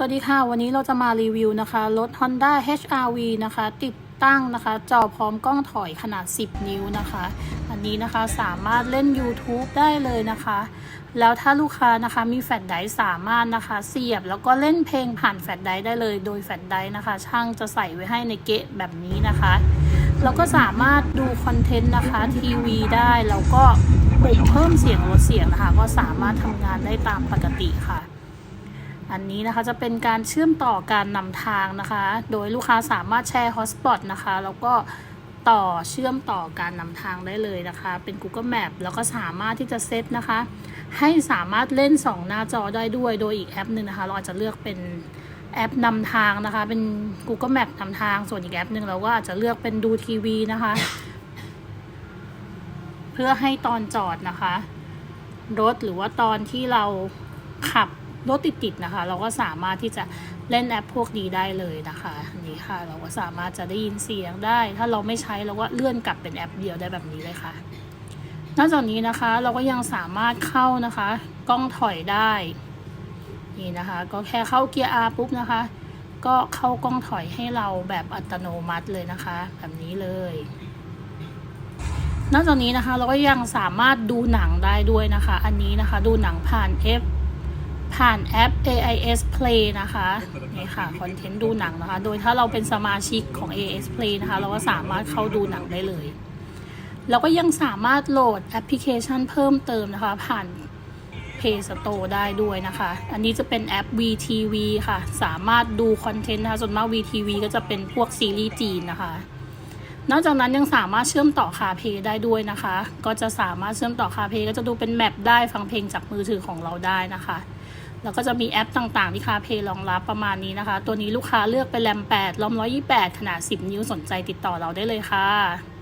สวัสดีค่ะ วันนี้เราจะมารีวิวนะคะ รถ Honda HR-V นะคะ ติดตั้งนะคะ จอพร้อมกล้องถอยขนาด 10 นิ้วนะคะ อันนี้นะคะสามารถเล่น YouTube ได้เลยนะคะ แล้วถ้าลูกค้านะคะมีแฟลชไดร์สามารถนะคะ เสียบแล้วก็เล่นเพลงผ่านแฟลชไดร์ได้เลย โดยแฟลชไดร์นะคะ ช่างจะใส่ไว้ให้ในเกะแบบนี้นะคะ แล้วก็สามารถดูคอนเทนต์นะคะทีวีได้ แล้วก็ปุ่มเพิ่มเสียงลดเสียงนะคะ ก็สามารถทำงานได้ตามปกติค่ะ อันนี้นะคะจะเป็นการเชื่อมต่อการนำทางนะคะ โดยลูกค้าสามารถแชร์ฮอสปอตนะคะ แล้วก็ต่อเชื่อมต่อการนำทางได้เลยนะคะ เป็น Google Map แล้วก็สามารถที่จะเซตนะคะ ให้สามารถเล่น 2 หน้าจอได้ด้วย โดยอีกแอปหนึ่งนะคะ เราอาจจะเลือกเป็นแอปนำทางนะคะ เป็น Google Map นำทาง ส่วนอีกแอปหนึ่งเราก็อาจจะเลือกเป็นดูทีวีนะคะ เพื่อให้ตอนจอดนะคะ รถหรือว่าตอนที่เราขับ รถติดๆนะคะ เราก็สามารถที่จะเล่นแอปพวกนี้ได้เลยนะคะนี่ค่ะ เราก็สามารถจะได้ยินเสียงได้ ถ้าเราไม่ใช้เราก็เลื่อนกลับเป็นแอปเดียวได้แบบนี้เลยค่ะนอกจากนี้นะคะเราก็ยังสามารถเข้านะคะ กล้องถอยได้นี่นะคะ ก็แค่เข้าเกียร์ R ปุ๊บนะคะ ก็เข้ากล้องถอยให้เราแบบอัตโนมัติเลยนะคะ แบบนี้เลยนอกจากนี้นะคะเราก็ยังสามารถดูหนังได้ด้วยนะคะ อันนี้นะคะ ดูหนังผ่าน F ผ่านแอป AIS Play นะคะนี่ค่ะคอนเทนต์ดูหนังนะคะ โดยถ้าเราเป็นสมาชิกของ AIS Play นะคะ เราก็สามารถเข้าดูหนังได้เลยแล้วก็ยังสามารถโหลดแอปพลิเคชันเพิ่มเติมนะคะ ผ่าน Play Store ได้ด้วยนะคะ อันนี้จะเป็นแอป VTV ค่ะ สามารถดูคอนเทนต์นะคะส่วนมาก VTV ก็จะเป็นพวกซีรีส์จีนนะคะ นอกจากนั้นยังสามารถเชื่อมต่อคาเพได้ด้วยนะคะ ก็จะสามารถเชื่อมต่อคาเพก็จะดูเป็นแมปได้ฟังเพลงจากมือถือของเราได้นะคะ แล้วก็จะมีแอปต่างๆ ที่คาเพย์รองรับประมาณนี้นะคะ ตัวนี้ลูกค้าเลือกเป็นแรม8รอม128 ขนาด 10 นิ้วสนใจติดต่อเราได้เลยค่ะ